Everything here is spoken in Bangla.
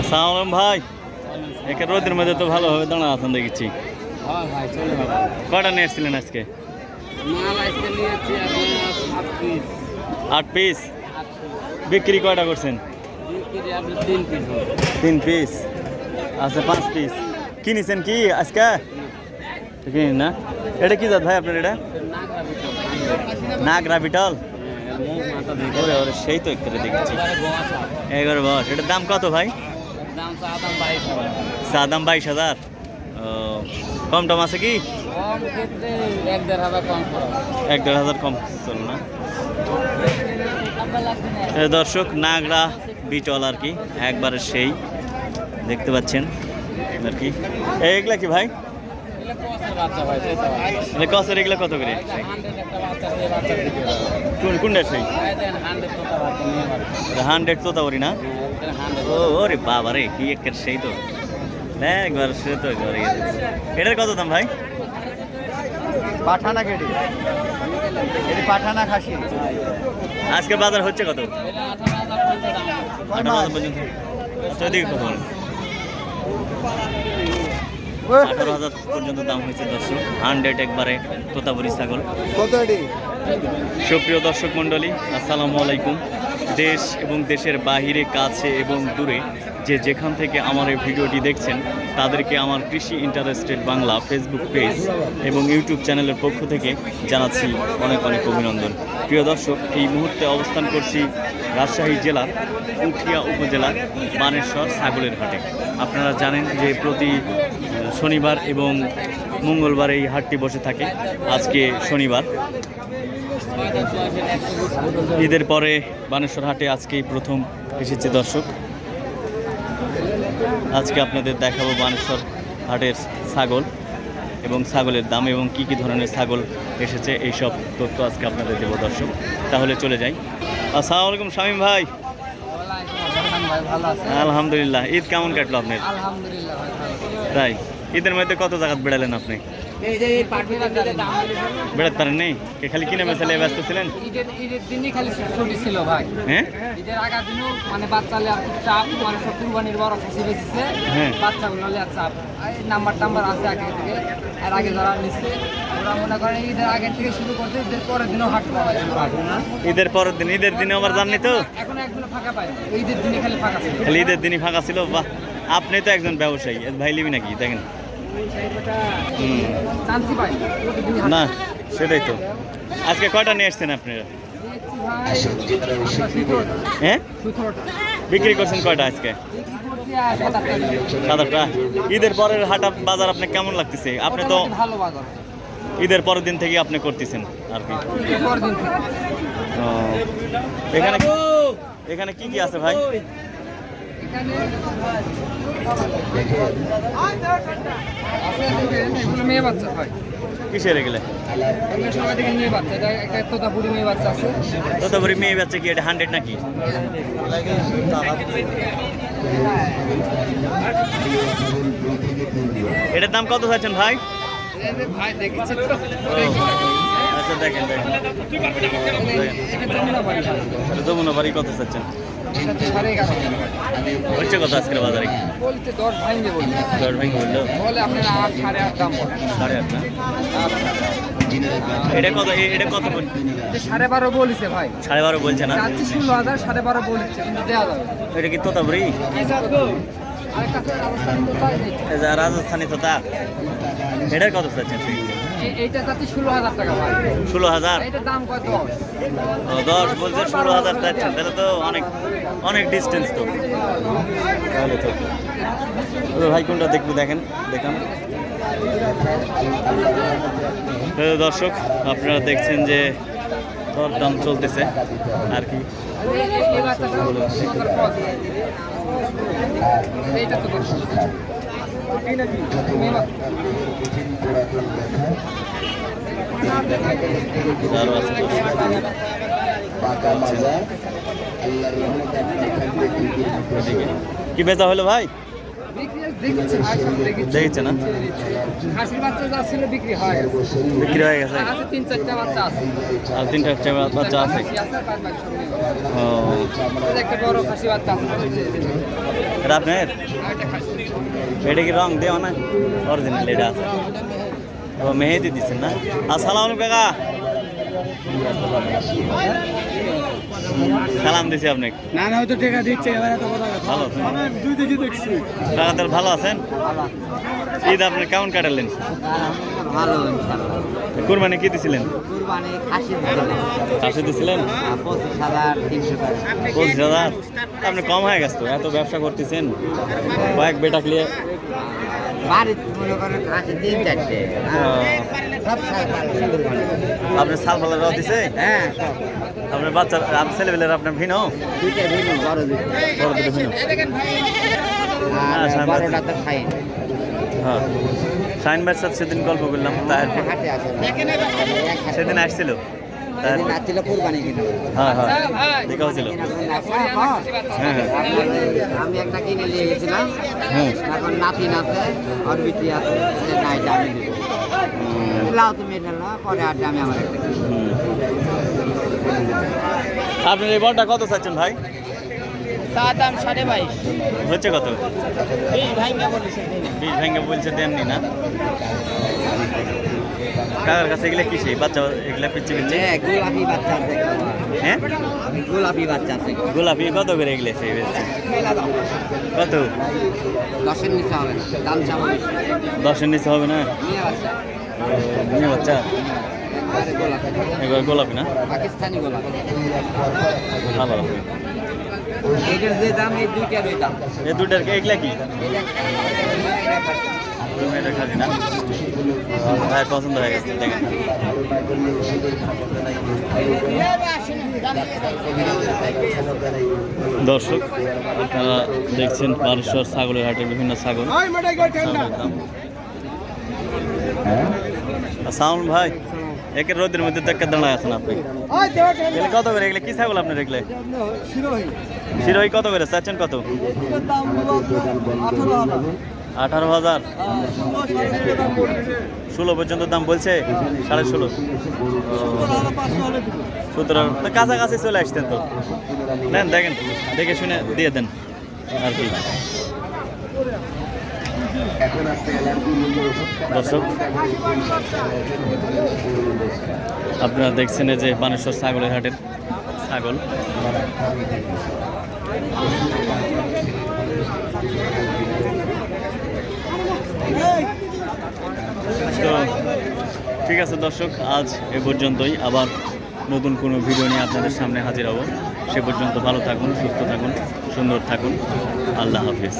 আসসালাম ভাই। একে রোদের মধ্যে তো ভালোভাবে দাঁড়া আছেন দেখেছি। হ্যাঁ কটা নিয়ে এসেছিলেন আজকে? আট পিস বিক্রি কয়টা করছেন? তিন পিস তিন পিস আচ্ছা পাঁচ পিস কিনেছেন কি আজকে? কিনি না? এটা কি জাত ভাই আপনার এটা? নাগরা বিটল? সেই তো একটু দেখেছি এগারো বস এটার দাম কত ভাই? চা দাম বাইশ হাজার। কম টম আছে কি? এক দেড় হাজার কম চল না। দর্শক নাগরা বিটল আর কি একবারে সেই দেখতে পাচ্ছেন আর কি। এগুলা কি ভাই? কসের এগুলা কত করে? কোনটা সেই হান্ড্রেড হান্ড্রেড তোতাবরি না? ও ওরে বাবা রে কি একের সেই তো। একবার সে তো একবার এটার কত দাম ভাই? পাঠানা কেটে এটি পাঠানা খাসি। আজকে বাজার হচ্ছে কত? পর্যন্ত। কত? আঠারো হাজার পর্যন্ত দাম হয়েছে দর্শক। হান্ড্রেড একবারে তোতাবুরি ছাগল। সুপ্রিয় দর্শক মন্ডলী আসসালামু আলাইকুম। দেশ এবং দেশের বাহিরে, কাছে এবং দূরে যে যেখান থেকে আমার এই ভিডিওটি দেখছেন, তাদেরকে আমার কৃষি ইন্টারেস্টেড বাংলা ফেসবুক পেজ এবং ইউটিউব চ্যানেলের পক্ষ থেকে জানাচ্ছি অনেক অনেক অভিনন্দন। প্রিয় দর্শক, এই মুহূর্তে অবস্থান করছি রাজশাহী জেলার উঠিয়া উপজেলার বানেশ্বর ছাগলের হাটে। আপনারা জানেন যে প্রতি শনিবার এবং মঙ্গলবার এই হাটটি বসে থাকে। আজকে শনিবার। ঈদের পরে বানেশ্বর হাটে আজকেই প্রথম এসেছে দর্শক। আজকে আপনাদের দেখাবো বানেশ্বর হাটের ছাগল এবং ছাগলের দাম এবং কি কি ধরনের ছাগল এসেছে এইসব তথ্য আজকে আপনাদের দেবো দর্শক। তাহলে চলে যাই। আসসালামু আলাইকুম শামীম ভাই। আলহামদুলিল্লাহ। ঈদ কেমন কাটলো আপনার? আলহামদুলিল্লাহ তাই? ঈদের মধ্যে কত জায়গা বেড়ালেন আপনি? বেড়াতে পারেন নেই? খালি কিনে ব্যস্ত ছিলেন? ঈদের ঈদের দিনই খালি ছুটি ছিল ভাই। হ্যাঁ? ঈদের আগের দিনও মানে বাচ্চালে আর খুব চাপ কুরবানির বড় খাসি বেঁচেছে। বাচ্চাগুলো আর চাপ। নাম্বার টাম্বার আছে আগে থেকে আর আগে যারা নিচ্ছে ওরা করেন ঈদের আগের থেকে শুরু করছে ঈদের পরের দিন ঈদের দিনে আবার জাননি তো? ঈদের দিনই খালি ফাঁকা ছিল। খালি ঈদের দিনই ফাঁকা ছিল? বাহ আপনি তো একজন ব্যবসায়ী ভাই লিবি নাকি? দেখেন। না। সেটাই তো। আজকে কয়টা নিয়ে এসছেন আপনারা হ্যাঁ? বিক্রি করছেন কয়টা আজকে? আটটা ঈদের পরের হাটা বাজার আপনি কেমন লাগতেছে? আপনি তো ঈদের পরের দিন থেকে আপনি করতেছেন আর কি। এখানে এখানে কি কি আছে ভাই? এগুলো মেয়ে বাচ্চা কিসের এগুলো? তোতাপুরি মেয়ে কি এটা হান্ড্রেড নাকি? এটার দাম কত চাচ্ছেন ভাই? আচ্ছা দেখেন দেখেন। যমুনা বাড়ি। কত চাচ্ছেন? হচ্ছে কত আজকের বাজারে? বলতে দশ দশ ভেঙে বলল? বলে আপনার আট সাড়ে আট দাম সাড়ে আট না। এটা কত এ- এটা কত সাড়ে বারো বলিছে ভাই। সাড়ে বারো বলছে না? যাচ্ছি ষোলো হাজার সাড়ে বারো বলিছে কিন্তু দেওয়া যাবে এটা কি তোতাবরি আরেকটা রাজস্থান কোথায় নেই। এই যে রাজস্থানি তোতা। এটার কত চাচ্ছেন? এইটা ষোলো হাজার টাকা ভাই। ষোলো হাজার? এইটার দাম কত ও, দশ বলছে ষোলো হাজার চাচ্ছেন তাহলে তো অনেক অনেক ডিস্টেন্স তো। তাহলে তো। তো ভাই কোনটা দেখব দেখেন দেখান। দর্শক আপনারা দেখছেন যে দর দাম চলতেছে। আর কি? এই- কি বেচা হলো ভাই? দেখেছি না? খাসির বাচ্চা যা ছিল বিক্রি হয় বিক্রি হয়ে গেছে? আছে তিন চারটা বাচ্চা আছে। আর বাচ্চা। ও একটা বড় খাসি বাচ্চা আছে। এটা আপনার? এটা কি রং দেওয়া না অরিজিনাল এটা আছে। ও মেহেদি দিচ্ছেন না? আসসালাম কাকা। সালাম দিছি আপনাকে। না না হয়তো টাকা দিচ্ছে এবার এত কথা ভালো আছেন? দুই দিকে দেখছি। ভালো আছেন? ঈদ আপনি কেমন কাটালেন? ভালো কোরবানি কি দিছিলেন? কুরবানি খাসি দিছিলেন। পঁচিশ হাজার তিনশো টাকা। পঁচিশ হাজার? আপনি কম হয়ে গেছে তো এত ব্যবসা করতেছেন। কয়েক বেটা ক্লিয়ে বাড়িতে মনে করেন খাসি তিন চারটে। সব আপনার সাল ফালের রদ দিছে? হ্যাঁ আপনার বাচ্চার আপনার ছেলেবেলের আপনার ভিন্ন? বড় দুটো হ্যাঁ, তো খাই হ্যাঁ। ভাইয়ের সাথে সেদিন গল্প করলাম তার সেদিন আসছিল। তার সেদিন আসছিল হ্যাঁ হ্যাঁ। হ্যাঁ হ্যাঁ। আমি একটা কিনে নিয়ে গেছিলাম। আছে। নাই আমি দিব। তুমি পরে আর আমি আমার একটা। আপনার এই বলটা কত চাচ্ছেন ভাই? তার দাম সাড়ে বাইশ। হচ্ছে কত? বিশ ভাঙ্গা বলেছে। দেননি না? কাকার কাছে এগুলো কি সেই? বাচ্চা এগুলা পিচ্ছে পিচ্ছে গোলাপি বাচ্চা আছে। হ্যাঁ? গোলাপি বাচ্চা আছে। গোলাপি কত করে এগুলো সেই বেচছে? কত? দশের নিচে হবে না দাম চাবো দশের নিচে হবে না? নিয়ে বাচ্চা। মেয়ে বাচ্চা? একবারে গোলাপি এবার গোলাপি না? পাকিস্তানি গোলাপি। ভালো। আছে এটার যে দাম এই দুইটার ওই দাম। এই দুটার কি এগুলা কি? এটা খালি না? ভাই পছন্দ হয়ে গেছে দেখেন। দর্শক আপনারা দেখছেন পারস্বর ছাগলের হাটের বিভিন্ন ছাগল। সাউন্ড ভাই একের রোদের মধ্যে তো একটা দাঁড়ায় আছেন আপনি। এগুলো কত করে? এগুলো কি ছাগল আপনার এগুলো? শিরোই কত করে? চাচ্ছেন কত? আঠারো হাজার। ষোলো পর্যন্ত দাম বলছে? সাড়ে ষোলো। সতেরো তো কাছাকাছি চলে আসতেন তো। নেন, দেখেন, দেখে শুনে দিয়ে দেন। আর কি। দর্শক, আপনারা দেখছেন যে বানেশ্বর ছাগলের হাটের ছাগল। তো ঠিক আছে দর্শক, আজ এ পর্যন্তই। আবার নতুন কোনো ভিডিও নিয়ে আপনাদের সামনে হাজির হব। সে পর্যন্ত ভালো থাকুন, সুস্থ থাকুন, সুন্দর থাকুন। আল্লাহ হাফিজ।